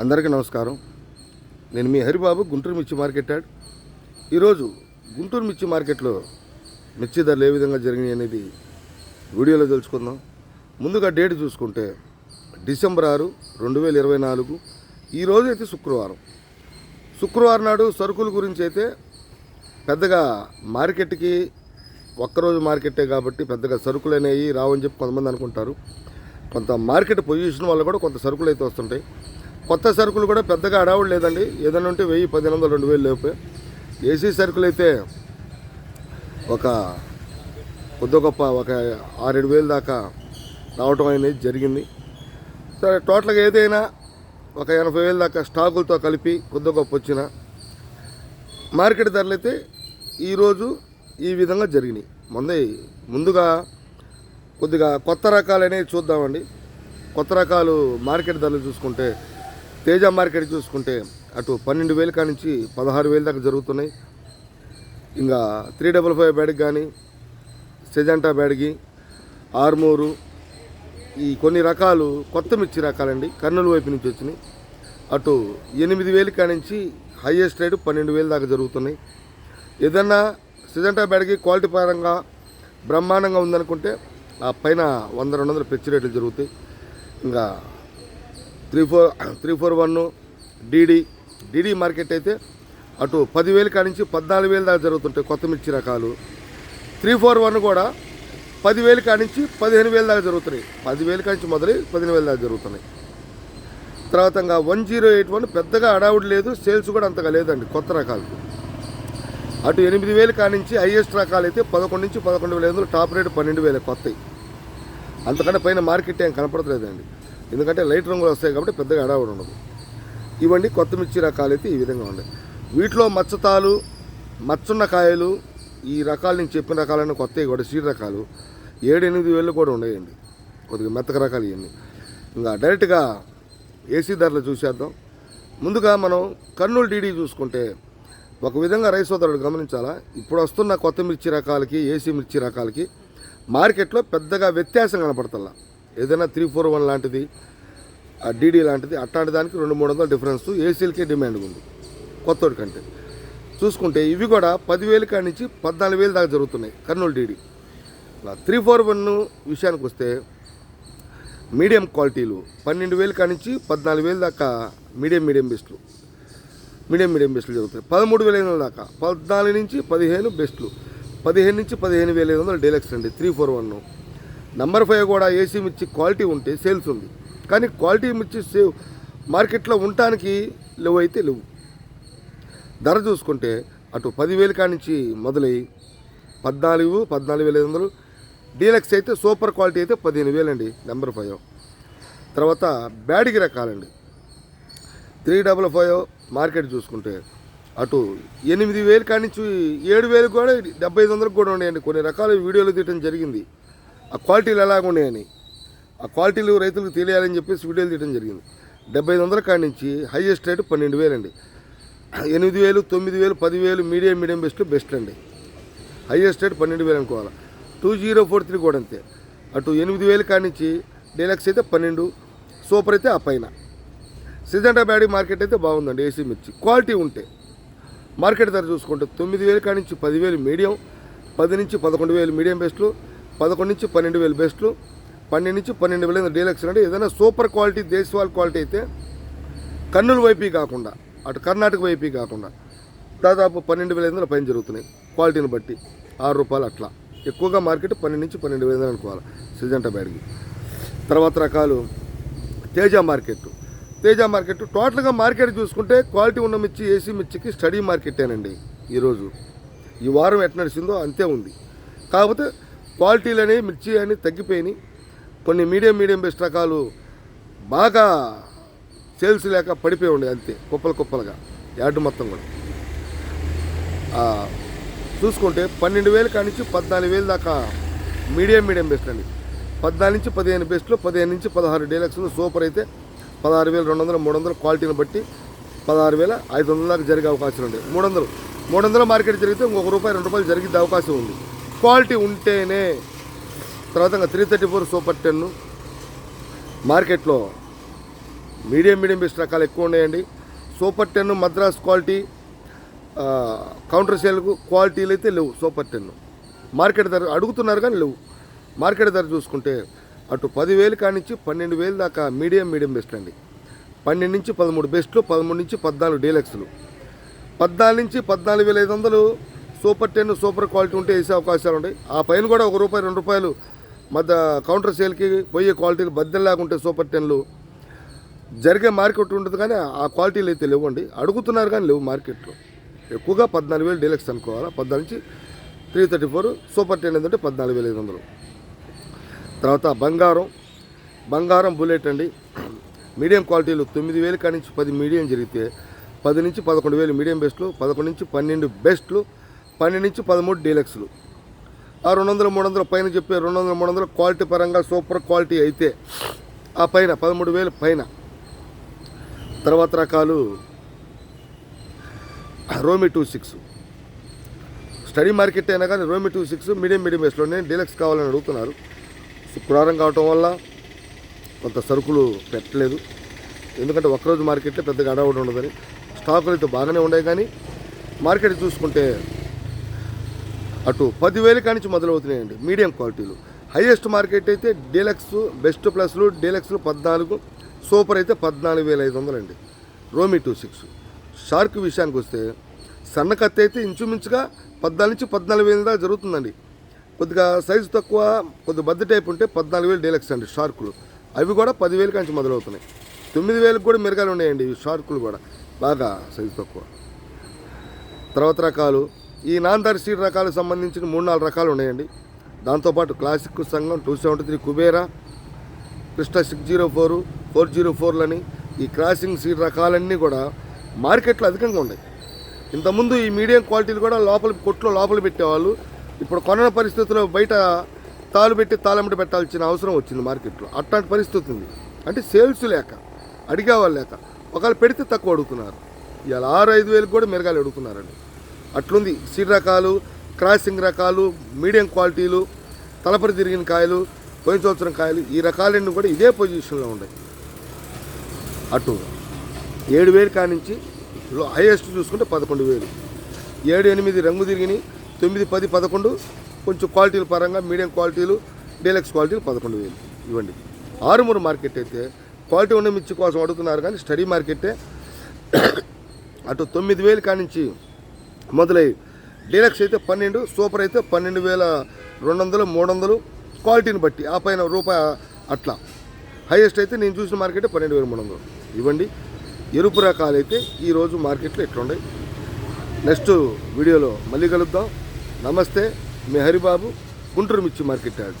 అందరికీ నమస్కారం. నేను మీ హరిబాబు గుంటూరు మిర్చి మార్కెట్ యాడ్ ఈరోజు గుంటూరు మిర్చి మార్కెట్లో మిర్చి ధరలు ఏ విధంగా జరిగినాయి అనేది వీడియోలో తెలుసుకుందాం. ముందుగా డేట్ చూసుకుంటే డిసెంబర్ ఆరు రెండు వేల ఇరవై నాలుగు. ఈరోజు అయితే శుక్రవారం. శుక్రవారం నాడు సరుకుల గురించి అయితే పెద్దగా మార్కెట్కి ఒక్కరోజు మార్కెటే కాబట్టి పెద్దగా సరుకులు అనేవి రావని చెప్పి కొంతమంది అనుకుంటారు. కొంత మార్కెట్ పొజిషన్ వల్ల కూడా కొంత సరుకులు అయితే వస్తుంటాయి. కొత్త సరుకులు కూడా పెద్దగా అడవుడు లేదండి. ఏదైనా ఉంటే వెయ్యి పదిహేను వందలు రెండు వేలు లేపే ఏసీ సరుకులు అయితే ఒక కొద్ది గొప్ప ఒక ఆరేడు వేలు దాకా రావటం అనేది జరిగింది. సరే టోటల్గా ఏదైనా ఒక ఎనభై వేలు దాకా స్టాకులతో కలిపి కొద్ది గొప్ప వచ్చిన మార్కెట్ ధరలు అయితే ఈరోజు ఈ విధంగా జరిగినాయి. ముందే ముందుగా కొద్దిగా కొత్త రకాలు అనేవి చూద్దామండి. కొత్త రకాలు మార్కెట్ ధరలు చూసుకుంటే తేజ మార్కెట్ చూసుకుంటే అటు పన్నెండు వేలు కానించి పదహారు వేలు దాకా జరుగుతున్నాయి. ఇంకా త్రీ డబల్ ఫైవ్ బ్యాడ్కి కానీ సెజంటా బ్యాడ్కి ఆర్మూరు ఈ కొన్ని రకాలు కొత్త మిర్చి రకాలండి కర్నూలు వైపు నుంచి వచ్చినాయి. అటు ఎనిమిది వేలు కానించి హైయెస్ట్ రేటు పన్నెండు వేలు దాకా జరుగుతున్నాయి. ఏదన్నా సిజంటా బ్యాడ్కి క్వాలిటీ పరంగా బ్రహ్మాండంగా ఉందనుకుంటే ఆ పైన వంద రెండు వందల పిచ్చి రేట్లు జరుగుతాయి. ఇంకా three four three four one DD DD market అయితే అటు పదివేలు కానించి పద్నాలుగు వేలు దాకా జరుగుతుంటాయి కొత్త మిర్చి రకాలు. త్రీ ఫోర్ వన్ కూడా పదివేలు కానించి పదిహేను వేలు దాకా జరుగుతున్నాయి. పదివేలు కానించి మొదలై పదిహేను వేలు దాకా జరుగుతున్నాయి. తర్వాత ఇంకా వన్ జీరో ఎయిట్ వన్ పెద్దగా అడావుడు లేదు సేల్స్ కూడా అంతగా లేదండి కొత్త రకాలు. అటు ఎనిమిది వేలు కానించి హైయెస్ట్ రకాలు అయితే పదకొండు నుంచి పదకొండు వేల ఐదు టాప్ రేటు పన్నెండు వేలు కొత్తవి అంతకంటే పైన మార్కెట్ ఏం కనపడట్లేదండి ఎందుకంటే లైట్ రంగులు వస్తాయి కాబట్టి పెద్దగా అడావుడు ఉండదు. ఇవన్నీ కొత్త మిర్చి రకాలు అయితే ఈ విధంగా ఉన్నాయి. వీటిలో మచ్చతాలు మచ్చున్న కాయలు ఈ రకాలు నేను చెప్పిన రకాలైన కొత్తవి కూడా సీడ్ రకాలు. ఏడు ఎనిమిది వేలు కూడా ఉన్నాయండి. కొద్దిగా మెత్తక రకాలు ఇవన్నీ. ఇంకా డైరెక్ట్గా ఏసీ ధరలు చూసేద్దాం. ముందుగా మనం కర్నూలు డీడీ చూసుకుంటే ఒక విధంగా రైస్ సోదరుడు గమనించాలా? ఇప్పుడు వస్తున్న కొత్త మిర్చి రకాలకి ఏసీ మిర్చి రకాలకి మార్కెట్లో పెద్దగా వ్యత్యాసం కనపడతల్లా ఏదైనా త్రీ ఫోర్ వన్ లాంటిది ఆ డీడీ లాంటిది అట్లాంటి దానికి రెండు మూడు వందల డిఫరెన్స్ ఏసీలకే డిమాండ్ ఉంది కొత్తోడి కంటే. చూసుకుంటే ఇవి కూడా పదివేలు కాడి నుంచి పద్నాలుగు వేలు దాకా జరుగుతున్నాయి Kurnool DD three four one విషయానికి వస్తే మీడియం క్వాలిటీలు పన్నెండు వేలు కాడి నుంచి పద్నాలుగు వేలు దాకా మీడియం మీడియం బెస్ట్లు. మీడియం మీడియం బెస్ట్లు జరుగుతాయి పదమూడు వేల ఐదు వందల దాకా పద్నాలుగు నుంచి పదిహేను బెస్ట్లు. పదిహేను నుంచి పదిహేను వేల ఐదు వందలు డీలక్స్ అండి three four one. Number five కూడా ఏసీ మిర్చి క్వాలిటీ ఉంటే సేల్స్ ఉంది. కానీ క్వాలిటీ మిర్చి సేవ్ మార్కెట్లో ఉండటానికి లేవు అయితే లేవు. ధర చూసుకుంటే అటు పదివేలు కానించి మొదలై పద్నాలుగు పద్నాలుగు వేల ఐదు వందలు. డీలక్స్ అయితే సూపర్ క్వాలిటీ అయితే పదిహేను వేలండి నెంబర్ ఫైవ్. తర్వాత బ్యాడిగి రకాలండి. త్రీ డబల్ ఫైవ్ మార్కెట్ చూసుకుంటే అటు ఎనిమిది వేలు కానించి ఏడు వేలు కూడా డెబ్బై ఐదు వందలకు కూడా ఉన్నాయండి. కొన్ని రకాల వీడియోలు తీయడం జరిగింది. ఆ క్వాలిటీలు ఎలాగ ఉన్నాయని. ఆ క్వాలిటీలు రైతులకు తెలియాలని చెప్పేసి వీడియోలు తీయడం జరిగింది. డెబ్బై ఐదు వందల కాడి నుంచి హైయెస్ట్ రేటు పన్నెండు వేలండి. ఎనిమిది వేలు తొమ్మిది వేలు పదివేలు మీడియం మీడియం బెస్ట్ బెస్ట్ అండి హైయెస్ట్ రేట్ పన్నెండు వేలు అనుకోవాలి. టూ జీరో ఫోర్ త్రీ కూడా అంతే. అటు ఎనిమిది వేలు కాడి నుంచి డీలక్స్ అయితే పన్నెండు సూపర్ అయితే ఆ పైన. సిజంటా బ్యాడీ మార్కెట్ అయితే బాగుందండి ఏసీ మిర్చి. క్వాలిటీ ఉంటే. మార్కెట్ ధర చూసుకుంటే తొమ్మిది వేలు కాడి నుంచి పదివేలు మీడియం పది నుంచి పదకొండు వేలు మీడియం బెస్ట్లు పదకొండు నుంచి పన్నెండు వేలు బెస్ట్లు. పన్నెండు నుంచి పన్నెండు వేల డీలక్స్ అంటే ఏదైనా సూపర్ క్వాలిటీ దేశవాల్ క్వాలిటీ అయితే కర్నూలు వైపు కాకుండా అటు కర్ణాటక వైపు కాకుండా దాదాపు పన్నెండు వేల ఐదు పైన జరుగుతున్నాయి. క్వాలిటీని బట్టి ఆరు రూపాయలు అట్లా. ఎక్కువగా మార్కెట్ పన్నెండు నుంచి పన్నెండు వేల అనుకోవాలి సిజంటా బ్యాడ్కి తర్వాత రకాలు తేజ మార్కెట్ తేజ మార్కెట్ టోటల్గా మార్కెట్ చూసుకుంటే క్వాలిటీ ఉన్న మిర్చి ఏసీ మిర్చికి స్టడీ మార్కెటేనండి ఈరోజు. ఈ వారం ఎట్లా నడిచిందో అంతే ఉంది. కాకపోతే క్వాలిటీలు అనేవి మిర్చి అని తగ్గిపోయినాయి. కొన్ని మీడియం మీడియం బెస్ట్ రకాలు బాగా సేల్స్ లేక పడిపోయి ఉండే అంతే కుప్పలు కుప్పలుగా యార్డు మొత్తం కూడా. చూసుకుంటే పన్నెండు వేలు కానించి పద్నాలుగు వేలు దాకా మీడియం మీడియం బెస్ట్ అండి. పద్నాలుగు నుంచి పదిహేను బెస్ట్లు పదిహేను నుంచి పదహారు డీలక్స్లు సూపర్ అయితే పదహారు వేలు రెండు వందలు మూడు వందలు క్వాలిటీని బట్టి పదహారు వేల ఐదు వందల దాకా జరిగే అవకాశం ఉంది మూడు వందలు మూడు వందల మార్కెట్ జరిగితే ఇంకొక రూపాయి రెండు రూపాయలు జరిగే అవకాశం ఉంది. క్వాలిటీ ఉంటేనే తర్వాత three thirty four super ten మార్కెట్లో మీడియం మీడియం బెస్ట్ రకాలు ఎక్కువ ఉన్నాయండి. Super ten Madras quality counter సేల్కు క్వాలిటీలు అయితే లేవు సూపర్ టెన్ మార్కెట్ ధర అడుగుతున్నారు కానీ లేవు. మార్కెట్ ధర చూసుకుంటే అటు పదివేలు కానించి పన్నెండు వేలు దాకా మీడియం మీడియం బెస్ట్ అండి. పన్నెండు నుంచి పదమూడు బెస్ట్లు పదమూడు నుంచి పద్నాలుగు డీలక్స్లు పద్నాలుగు నుంచి పద్నాలుగు వేల ఐదు వందలు సూపర్ టెన్ సూపర్ క్వాలిటీ ఉంటే వేసే అవకాశాలు ఉంటాయి. ఆ పైన కూడా ఒక రూపాయి రెండు రూపాయలు మధ్య కౌంటర్ సేల్కి పోయే క్వాలిటీలు బద్దెల్లాగా ఉంటాయి సూపర్ టెన్లు. జరిగే మార్కెట్ ఉంటుంది కానీ ఆ క్వాలిటీలు అయితే లేవండి. అడుగుతున్నారు కానీ లేవు మార్కెట్లో. ఎక్కువగా పద్నాలుగు వేలు డీలక్స్ అనుకోవాలా? పద్నాలుగు నుంచి three thirty four super ten ఏంటంటే పద్నాలుగు వేల ఐదు వందలు. తర్వాత బంగారం. బంగారం బుల్లెట్ అండి. మీడియం క్వాలిటీలు తొమ్మిది వేలు కాడి నుంచి పది మీడియం జరిగితే పది నుంచి పదకొండు వేలు మీడియం బెస్ట్లు పదకొండు నుంచి పన్నెండు బెస్ట్లు పన్నెండు నుంచి పదమూడు డీలక్స్లు. ఆ రెండు వందల మూడు వందల పైన చెప్పే రెండు వందల మూడు వందల క్వాలిటీ పరంగా సూపర్ క్వాలిటీ అయితే ఆ పైన పదమూడు వేలు పైన. తర్వాత రకాలు రోమి టూ సిక్స్. స్టడీ మార్కెట్ అయినా కానీ రోమి టూ సిక్స్ మీడియం మీడియం బేస్లోనే డీలక్స్ కావాలని అడుగుతున్నారు. శుక్రవారం కావటం వల్ల కొంత సరుకులు పెట్టలేదు. ఎందుకంటే ఒకరోజు మార్కెట్లో పెద్దగా అడవుడు ఉండదని. స్టాకులు అయితే బాగానే ఉన్నాయి కానీ మార్కెట్ చూసుకుంటే అటు పదివేల కానించి మొదలవుతున్నాయండి. మీడియం క్వాలిటీలు. హైయెస్ట్ మార్కెట్ అయితే డీలక్స్ బెస్ట్ ప్లస్లు డీలక్స్లు పద్నాలుగు సూపర్ అయితే పద్నాలుగు వేల ఐదు వందలండి. రోమి టూ సిక్స్. షార్క్ విషయానికి వస్తే సన్న కత్తి అయితే ఇంచుమించుగా పద్నాలుగు నుంచి పద్నాలుగు వేల దాకా జరుగుతుందండి. కొద్దిగా సైజు తక్కువ కొద్దిగా బద్ద టైప్ ఉంటే పద్నాలుగు వేలు డీలక్స్ అండి షార్కులు. అవి కూడా పదివేలు కానించి మొదలవుతున్నాయి. తొమ్మిది వేలకు కూడా మిరగాలు ఉన్నాయండి ఈ షార్కులు కూడా. బాగా సైజు తక్కువ. తర్వాత రకాలు. ఈ నాందర్ సీడ్ రకాలకు సంబంధించిన మూడు నాలుగు రకాలు ఉన్నాయండి. దాంతోపాటు క్లాసిక్ సంఘం two seventy three Kubera Krishna six zero four four zero ఫోర్లని ఈ క్రాసింగ్ సీడ్ రకాలన్నీ కూడా మార్కెట్లో అధికంగా ఉన్నాయి. ఇంతకుముందు ఈ మీడియం క్వాలిటీలు కూడా లోపల కొట్లో లోపల పెట్టేవాళ్ళు. ఇప్పుడు కొనన పరిస్థితుల్లో బయట తాలు పెట్టి తాళంబడి పెట్టాల్సిన అవసరం వచ్చింది మార్కెట్లో. అట్లాంటి పరిస్థితి ఉంది. అంటే సేల్స్ లేక అడిగేవాళ్ళు లేక ఒకవేళ పెడితే తక్కువ అడుగుతున్నారు. ఇవాళ ఆరు ఐదు వేలకు కూడా మెరగాలి అడుగుతున్నారండి. అట్లుంది. సీడ్ రకాలు క్రాసింగ్ రకాలు మీడియం క్వాలిటీలు తలపరి తిరిగిన కాయలు పోయిన సంవత్సరం కాయలు ఈ రకాలన్నీ కూడా ఇదే పొజిషన్లో ఉన్నాయి. అటు ఏడు వేలు కానించి హైయెస్ట్ చూసుకుంటే పదకొండు వేలు. ఏడు ఎనిమిది రంగు తిరిగినాయి తొమ్మిది పది పదకొండు కొంచెం క్వాలిటీల పరంగా మీడియం క్వాలిటీలు డీలక్స్ క్వాలిటీలు పదకొండు వేలు ఇవ్వండి. ఆరుమూరు మార్కెట్ అయితే క్వాలిటీ ఉన్న మిర్చి కోసం అడుగుతున్నారు కానీ స్టడీ మార్కెటే. అటు తొమ్మిది వేలు కానించి మొదలై డీలక్స్ అయితే పన్నెండు సూపర్ అయితే పన్నెండు వేల రెండు వందలు మూడు వందలు క్వాలిటీని బట్టి ఆ పైన రూపాయి అట్లా. హైయెస్ట్ అయితే నేను చూసిన మార్కెట్ పన్నెండు వేల మూడు వందలు ఇవ్వండి. ఎరుపు రకాలు అయితే ఈరోజు మార్కెట్లో ఎట్లున్నాయి నెక్స్ట్ వీడియోలో మళ్ళీ కలుద్దాం. నమస్తే. మీ హరిబాబు గుంటూరు మిర్చి మార్కెట్ యాడ్